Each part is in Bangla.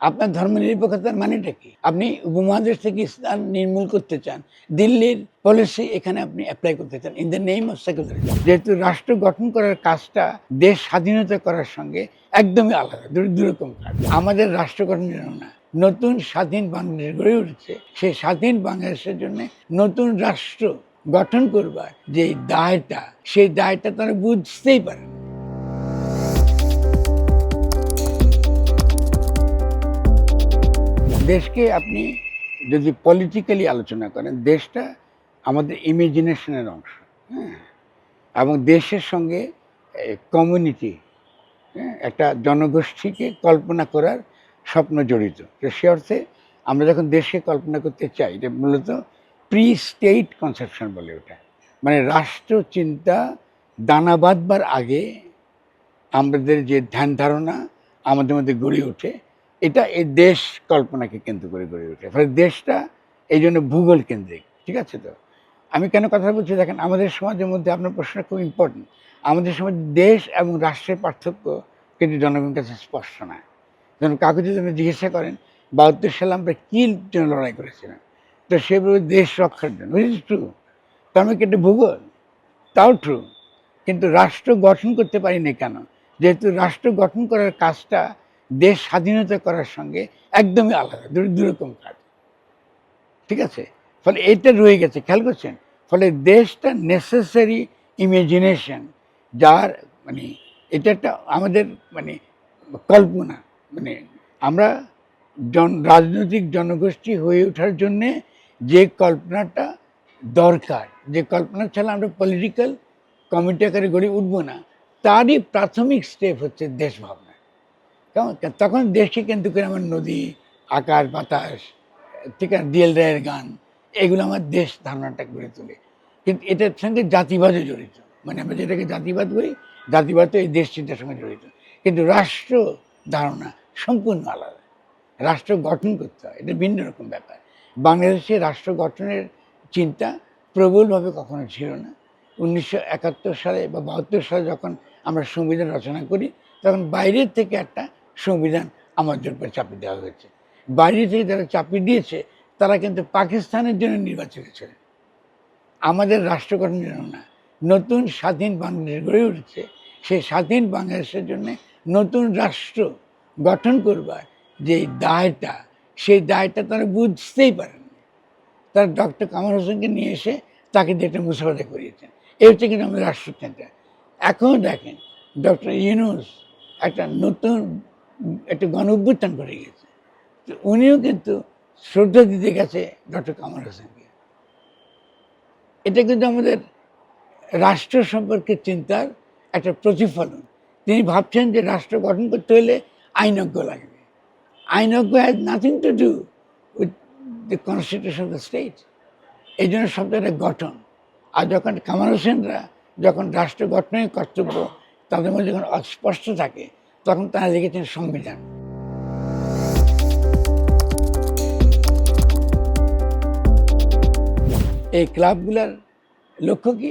আপনার ধর্ম নিরপেক্ষতার মানেটা কি? আপনি উপমহাদেশ থেকে ইসলাম নির্মূল করতে চান, দিল্লির পলিসি এখানে আপনি অ্যাপ্লাই করতে চান in the name of secularism যেহেতু রাষ্ট্র গঠন করার কাজটা দেশ স্বাধীনতা করার সঙ্গে একদমই আলাদা দুরকম কাজ। আমাদের রাষ্ট্র গঠনের না নতুন স্বাধীন বাংলাদেশ গড়ে উঠেছে। সেই স্বাধীন বাংলাদেশের জন্য নতুন রাষ্ট্র গঠন করবার যে দায়টা, সেই দায়টা তারা বুঝতেই পারে দেশকে আপনি যদি পলিটিক্যালি আলোচনা করেন, দেশটা আমাদের ইমেজিনেশনের অংশ হ্যাঁ? এবং দেশের সঙ্গে কমিউনিটি একটা জনগোষ্ঠীকে কল্পনা করার স্বপ্ন জড়িত। তো সে অর্থে আমরা যখন দেশকে কল্পনা করতে চাই, এটা মূলত প্রি স্টেট কনসেপশন বলে ওটা। মানে রাষ্ট্র চিন্তা দানা বাঁধবার আগে আমাদের যে ধ্যান ধারণা আমাদের মধ্যে গড়ে ওঠে এটা এই দেশ কল্পনাকে কেন্দ্র করে গড়ে ওঠে ফলে দেশটা এই জন্য ভূগোল কেন্দ্রিক ঠিক আছে তো? আমি কেন কথা বলছি? দেখেন, আমাদের সমাজের মধ্যে আপনার প্রশ্নটা খুব ইম্পর্টেন্ট আমাদের সমাজ দেশ এবং রাষ্ট্রের পার্থক্য কিন্তু জনগণের কাছে স্পষ্ট না। যেমন কাউকে যদি আপনি জিজ্ঞাসা করেন, বাহাত্তর সালে আমরা কী জন্য লড়াই করেছিলাম? তো সে বলবে, দেশ রক্ষার জন্য। ট্রু তার মানে কি এটা ভূগোল? তাও ট্রু কিন্তু রাষ্ট্র গঠন করতে পারিনি কেন? যেহেতু রাষ্ট্র গঠন করার কাজটা দেশ স্বাধীনতা করার সঙ্গে একদমই আলাদা দুরকম কাজ। ঠিক আছে? ফলে এটা রয়ে গেছে, খেয়াল করছেন? ফলে দেশটা নেসেসারি ইমেজিনেশন যার মানে এটা একটা আমাদের মানে কল্পনা। মানে আমরা জন, রাজনৈতিক জনগোষ্ঠী হয়ে ওঠার জন্যে যে কল্পনাটা দরকার, যে কল্পনা ছাড়া আমরা পলিটিক্যাল কমিটি আকারে গড়ে উঠবো না, তারই প্রাথমিক স্টেপ হচ্ছে দেশ ভাবনা কেমন তখন দেশকে কিন্তু করে আমার নদী, আকাশ, বাতাস, ঠিক আছে দিয়েল রায়ের গান, এগুলো আমার দেশ ধারণাটা গড়ে তোলে। কিন্তু এটার সঙ্গে জাতিবাদও জড়িত। মানে আমরা যেটাকে জাতিবাদ করি জাতিবাদ তো এই দেশ চিন্তার সঙ্গে জড়িত। কিন্তু রাষ্ট্র ধারণা সম্পূর্ণ আলাদা। রাষ্ট্র গঠন করতে হয়, এটা ভিন্ন রকম ব্যাপার। বাংলাদেশে রাষ্ট্র গঠনের চিন্তা প্রবলভাবে কখনো ছিল না। উনিশশো একাত্তর সালে বা বাহাত্তর সালে যখন আমরা সংবিধান রচনা করি, তখন বাইরের থেকে একটা সংবিধান আমাদের উপর চাপিয়ে দেওয়া হয়েছে। বাইরে থেকে যারা চাপিয়ে দিয়েছে, তারা কিন্তু পাকিস্তানের জন্য নির্বাচিত ছিল। আমাদের রাষ্ট্র গঠনের জন্য না, নতুন স্বাধীন বাংলাদেশ গড়ে উঠেছে। সেই স্বাধীন বাংলাদেশের জন্য নতুন রাষ্ট্র গঠন করবার যে দায়টা, সেই দায়টা তারা বুঝতেই পারেন তারা ডক্টর কামাল হোসেনকে নিয়ে এসে তাকে দিয়ে একটা মুসাফাদা করিয়েছেন। এই হচ্ছে কিন্তু আমাদের রাষ্ট্রচিন্তা এখন দেখেন, ডক্টর ইউনুস একটা নতুন একটা গণ অভ্যুত্থান করে গেছে তো উনিও কিন্তু শ্রদ্ধা দিতে গেছে ডক্টর কামাল হোসেনকে। এটা কিন্তু আমাদের রাষ্ট্র সম্পর্কে চিন্তার একটা প্রতিফলন। তিনি ভাবছেন যে রাষ্ট্র গঠন করতে হলে আইনজ্ঞ লাগবে। আইনজ্ঞ has nothing to do with the constitution of the state এই জন্য শব্দটা গঠন। আর যখন কামাল হোসেনরা যখন রাষ্ট্র গঠনের কর্তব্য তাদের মধ্যে যখন অস্পষ্ট থাকে তখন তারা লিখেছেন সংবিধান। এই ক্লাবগুলোর লক্ষ্য কি?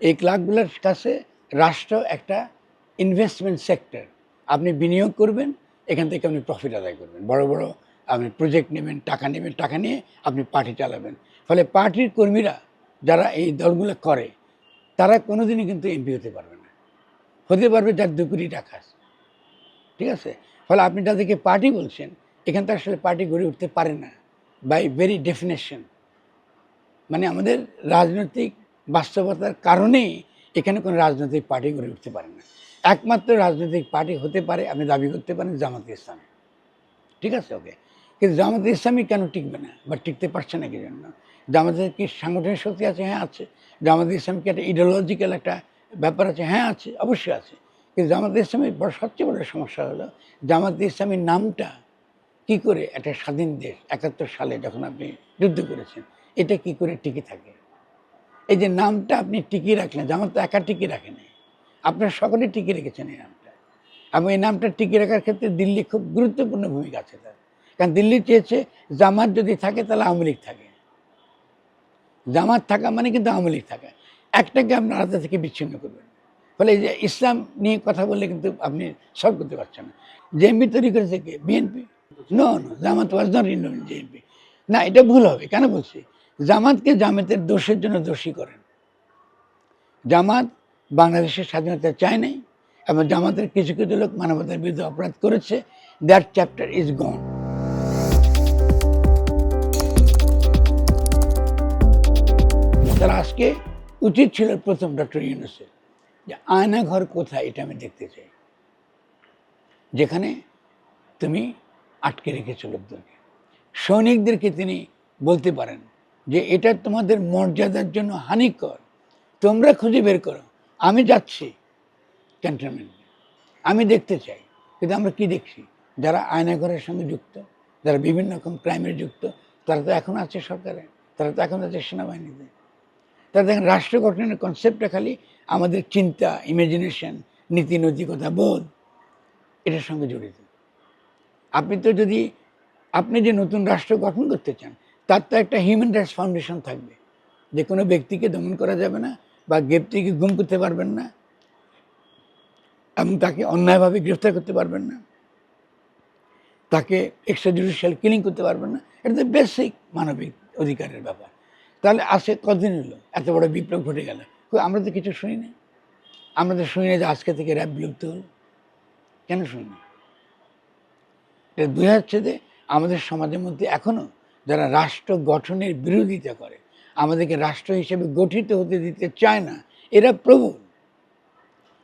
এই ক্লাবগুলোর কাছে রাষ্ট্র একটা ইনভেস্টমেন্ট সেক্টর আপনি বিনিয়োগ করবেন, এখান থেকে আপনি প্রফিট আদায় করবেন। বড় বড় আপনি প্রজেক্ট নেবেন, টাকা নেবেন, টাকা নিয়ে আপনি পার্টি চালাবেন। ফলে পার্টির কর্মীরা যারা এই দলগুলো করে, তারা কোনোদিনই কিন্তু এমপি হতে পারবে না। হতে পারবে যার দু টাকা আছে। ঠিক আছে? ফলে আপনি যাদেরকে পার্টি বলছেন, এখান থেকে আসলে পার্টি গড়ে উঠতে পারে না বাই ভেরি ডেফিনেশন মানে আমাদের রাজনৈতিক বাস্তবতার কারণেই এখানে কোনো রাজনৈতিক পার্টি গড়ে উঠতে পারে না। একমাত্র রাজনৈতিক পার্টি হতে পারে, আপনি দাবি করতে পারেন জামাত ইসলামী। ঠিক আছে ওকে কিন্তু জামাত ইসলামী কেন টিকবে না বা টিকতে পারছে না কি জন্য? জামাতের কি সাংগঠনিক শক্তি আছে? হ্যাঁ আছে। জামাত ইসলাম কি একটা ইডিওলজিক্যাল একটা ব্যাপার আছে? হ্যাঁ আছে, অবশ্যই আছে। কিন্তু জামাত ইসলামের বড় সবচেয়ে বড় সমস্যা হলো, জামাত ইসলামীর নামটা কি করে একটা স্বাধীন দেশ, একাত্তর সালে যখন আপনি যুদ্ধ করেছেন, এটা কি করে টিকে থাকে? এই যে নামটা আপনি টিকিয়ে রাখলেন, জামাত তো একা টিকিয়ে রাখেনি আপনারা সকলে টিকিয়ে রেখেছেন এই নামটা। এবং এই নামটা টিকিয়ে রাখার ক্ষেত্রে দিল্লি খুব গুরুত্বপূর্ণ ভূমিকা আছে তার। কারণ দিল্লি চেয়েছে জামাত যদি থাকে, তাহলে আওয়ামী লীগ থাকে। জামাত থাকা মানে কিন্তু আওয়ামী লীগ থাকা। একটাকে আপনি আলাদা থেকে বিচ্ছিন্ন করবেন। ফলে যে ইসলাম নিয়ে কথা বললে কিন্তু আপনি সলভ করতে পারছেন না। জেএমবি তৈরি করেছে কে? BNP. No no Jamaat was JMP. না, এটা ভুল হবে। কেন বলছি? জামাতকে জামাতের দোষের জন্য দোষী করেন। জামাত বাংলাদেশের স্বাধীনতা চায় নাই এবং জামাতের কিছু কিছু লোক মানবতার বিরুদ্ধে অপরাধ করেছে। দ্যাট চ্যাপ্টার ইজ গন তার আজকে উচিত ছিল প্রথম ডক্টর ইউনুসের। যে আয়না ঘর কোথায়, এটা আমি দেখতে চাই। যেখানে তুমি আটকে রেখেছো লোকদেরকে। সৈনিকদেরকে তিনি বলতে পারেন যে, এটা তোমাদের মর্যাদার জন্য হানিকর। তোমরা খুঁজে বের করো। আমি যাচ্ছি ক্যান্টনমেন্টে আমি দেখতে চাই। কিন্তু আমরা কি দেখছি? যারা আয়নাঘরের সঙ্গে যুক্ত, যারা বিভিন্ন রকম ক্রাইমের যুক্ত, তারা তো এখন আছে সরকারে। তারা তো এখন আছে সেনাবাহিনীতে। তারা দেখেন, রাষ্ট্র গঠনের কনসেপ্টটা খালি আমাদের চিন্তা ইমাজিনেশন নীতি, নৈতিকতা, বোধ, এটার সঙ্গে জড়িত। আপনি তো যদি, আপনি যে নতুন রাষ্ট্র গঠন করতে চান, তার তো একটা হিউম্যান রাইটস ফাউন্ডেশন থাকবে। যে কোনো ব্যক্তিকে দমন করা যাবে না, বা ব্যক্তিকে গুম করতে পারবেন না, এবং তাকে অন্যায়ভাবে গ্রেফতার করতে পারবেন না, তাকে এক্সট্রা জুডিশিয়াল কিলিং করতে পারবেন না, এটা তো বেসিক মানবিক অধিকারের ব্যাপার। তাহলে আজকে কদিন হলো? এত বড় বিপ্লব ঘটে গেল। আমরা তো কিছু শুনি না আমরা তো শুনি না যে আজকে থেকে র্যাব বিলুপ্ত হলো। কেন শুনি না যাচ্ছে যে আমাদের সমাজের মধ্যে এখনও যারা রাষ্ট্র গঠনের বিরোধিতা করে, আমাদেরকে রাষ্ট্র হিসেবে গঠিত হতে দিতে চায় না, এরা প্রবল।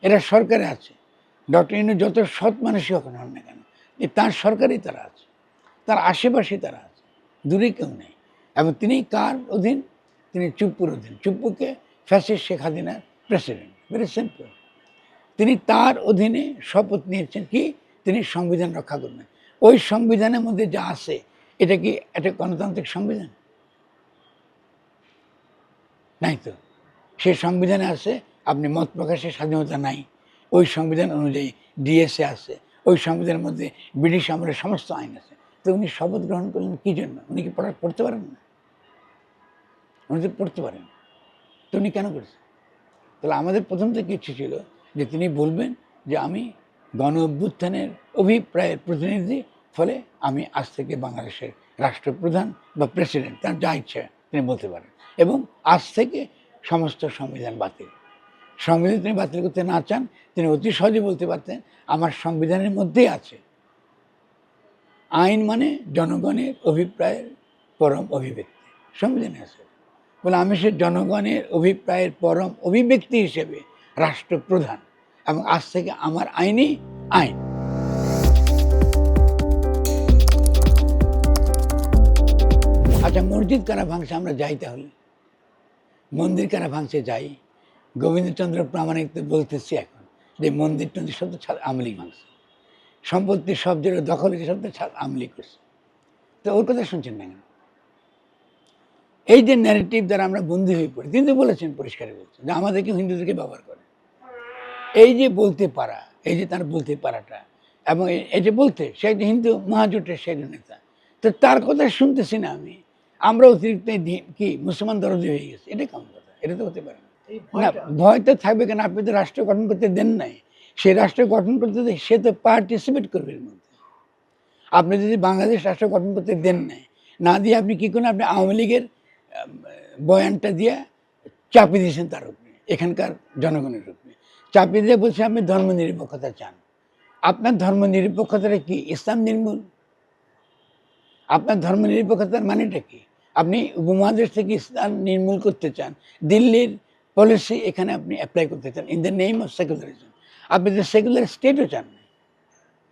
এরা সরকারে আছে। ডক্টর ইনু যত সৎ মানুষই এখন হন না কেন তার সরকারেই তারা আছে। তার আশেপাশে তারা আছে। দূরে কেউ নেই। এবং তিনি কার অধীন, তিনি চুপ্পুর অধীন। চুপ্পুকে ফ্যাসিস্ট শেখ হাসিনার প্রেসিডেন্ট ভেরি সিম্পল তিনি তার অধীনে শপথ নিয়েছেন কি? তিনি সংবিধান রক্ষা করবেন। ওই সংবিধানের মধ্যে যা আছে, এটা কি একটা গণতান্ত্রিক সংবিধান? নাই তো। সেই সংবিধানে আছে, আপনি মত প্রকাশের স্বাধীনতা নাই। ওই সংবিধান অনুযায়ী ডিএসএ আছে। ওই সংবিধানের মধ্যে ব্রিটিশ আমলের সমস্ত আইন আছে। তো উনি শপথ গ্রহণ করলেন কী জন্য? উনি কি পড়া, পড়তে পারেন না? উনি পড়তে পারেন। তো উনি কেন করেছেন? তাহলে আমাদের প্রথম থেকে ইচ্ছে ছিল যে তিনি বলবেন যে আমি গণ অভ্যুত্থানের অভিপ্রায়ের প্রতিনিধি, ফলে আমি আজ থেকে বাংলাদেশের রাষ্ট্রপ্রধান বা প্রেসিডেন্ট, তার যা ইচ্ছা তিনি বলতে পারেন। এবং আজ থেকে সমস্ত সংবিধান বাতিল। সংবিধান তিনি বাতিল করতে না চান, তিনি অতি সহজে বলতে পারতেন, আমার সংবিধানের মধ্যেই আছে। আইন মানে জনগণের অভিপ্রায়ের পরম অভিব্যক্তি। সংবিধানে আছে। বলে, আমি সে জনগণের অভিপ্রায়ের পরম অভিব্যক্তি হিসেবে রাষ্ট্রপ্রধান এবং আজ থেকে আমার আইনই আইন। আচ্ছা মসজিদ কারা ভাঙছে? আমরা যাই তাহলে। মন্দির কারা ভাঙছে? যাই। গোবিন্দচন্দ্র প্রামাণিক তো বলতেছি এখন যে মন্দির টন্দির সব তো ছাড় আমলি ভাঙছে। সম্পত্তি সব যেটা দখল হয়েছে, সব তো ছাড় আমলি করছে। তো ওর কথা শুনছেন না কেন? এই যে ন্যারেটিভ দ্বারা আমরা বন্দী হয়ে পড়ি তিনি তো বলেছেন পরিষ্কার বলছেন যে আমাদেরকে হিন্দুদেরকে ব্যবহার করে। এই যে বলতে পারা এই যে তার বলতে পারাটা এবং এই যে বলতে সে একজন হিন্দু মহাজোটের সে একজন নেতা। তো তার কথা শুনতেছি না আমি। আমরা অতিরিক্ত কি মুসলমান দরদি হয়ে গেছে এটা কেমন কথা? এটা তো হতে পারে না। ভয়টা ভয় তো থাকবে কেন? আপনি তো রাষ্ট্র গঠন করতে দেন নাই। সে রাষ্ট্র গঠন করতে সে তো পার্টিসিপেট করবে এর মধ্যে। আপনি যদি বাংলাদেশ রাষ্ট্র গঠন করতে দেন নাই না দিয়ে আপনি কি করেন আপনি আওয়ামী লীগের বয়ানটা দিয়ে চাপিয়ে দিয়েছেন তার উপরে এখানকার জনগণের উপরে চাপিয়ে দিয়ে বলছে, আপনি ধর্ম নিরপেক্ষতা চান। আপনার ধর্ম নিরপেক্ষতাটা কি? ইসলাম নির্মূল? আপনার ধর্ম নিরপেক্ষতার মানেটা কি? আপনি উপমহাদেশ থেকে ইসলাম নির্মূল করতে চান, দিল্লির পলিসি এখানে আপনি অ্যাপ্লাই করতে চান in the name of secularism আপনি তো সেকুলার স্টেটও চান না,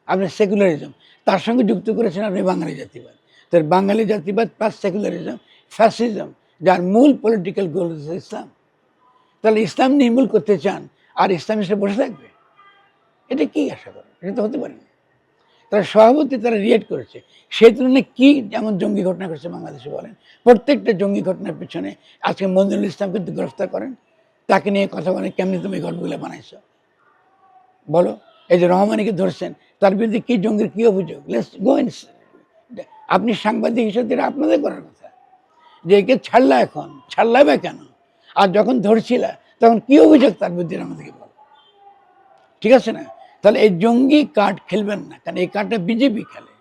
আপনি সেকুলারিজম তার সঙ্গে যুক্ত করেছেন আপনি বাঙালি জাতিবাদ। তার বাঙালি জাতিবাদ প্লাস সেকুলারিজম ফ্যাসিজম যার মূল পলিটিক্যাল গোল হচ্ছে ইসলাম তাহলে ইসলাম নির্মূল করতে চান, আর ইসলাম এসে বসে থাকবে? এটা কি আশা করেন? এটা তো হতে পারে না। তারা সভাপতি তারা রিয়েক্ট করেছে। সেই তুলনায় কি যেমন জঙ্গি ঘটনা ঘটছে বাংলাদেশে বলেন? প্রত্যেকটা জঙ্গি ঘটনার পিছনে আজকে মঞ্জুরুল ইসলাম কিন্তু গ্রেফতার করেন। তাকে নিয়ে কথা বলে কেমনি তুমি গল্পগুলো বানাইছো? বলো, এই যে রহমানিকে ধরছেন, তার বিরুদ্ধে কি জঙ্গির কি অভিযোগ? লেটস গো আপনি সাংবাদিক হিসেবে আপনাদের করার কথা। যে একে ছাড়লা এখন? ছাড়লাবে কেন? আর যখন ধরছিল, তখন কি অভিযোগ তার বিরুদ্ধে আমাদেরকে বলো? ঠিক আছে না? তাহলে এই জঙ্গি কার্ড খেলবেন না, কারণ এই কার্ডটা বিজেপি খেলে।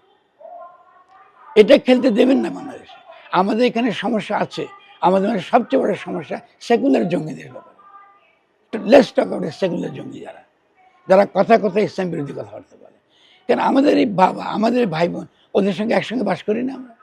এটা খেলতে দেবেন না বাংলাদেশে। আমাদের এখানে সমস্যা আছে। আমাদের সবচেয়ে বড় সমস্যা সেকুলার জঙ্গিদের ব্যাপারে। লেস টক আউট সেকুলার জঙ্গি যারা। যারা কথা কথা ইসলাম বিরোধী কথাবার্তা বলে। কেন আমাদের এই বাবা, আমাদের ভাই বোন, ওদের সঙ্গে একসঙ্গে বাস করি না আমরা?